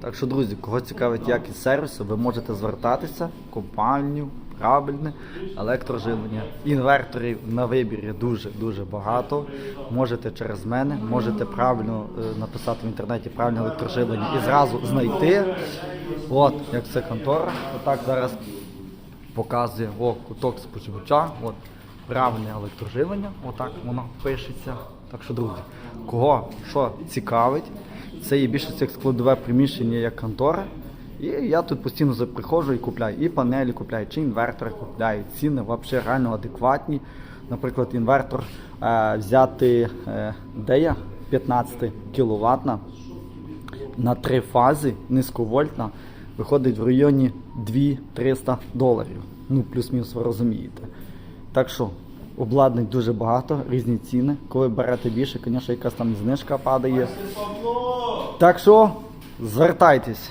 Так що, друзі, кого цікавить якість сервісу, ви можете звертатися в компанію, правильне електроживлення. Інверторів на вибір дуже дуже багато. Можете через мене, можете правильно е, написати в інтернеті правильне електроживлення і зразу знайти. От, як це контора. Отак зараз показує о, куток споживача. От, правильне електроживлення, отак воно пишеться. Так що, друзі, кого що цікавить, це є більше цих складове приміщення як контора. І я тут постійно приходжу і купляю і панелі купляю, чи інвертори купляю. Ціни взагалі реально адекватні. Наприклад, інвертор е, взяти е, де я 15 кВт на три фази низьковольтна виходить в районі 2-300 доларів. Ну, плюс-мінус ви розумієте. Так що обладнань дуже багато, різні ціни. Коли берете більше, звісно, якась там знижка падає. Так що звертайтесь.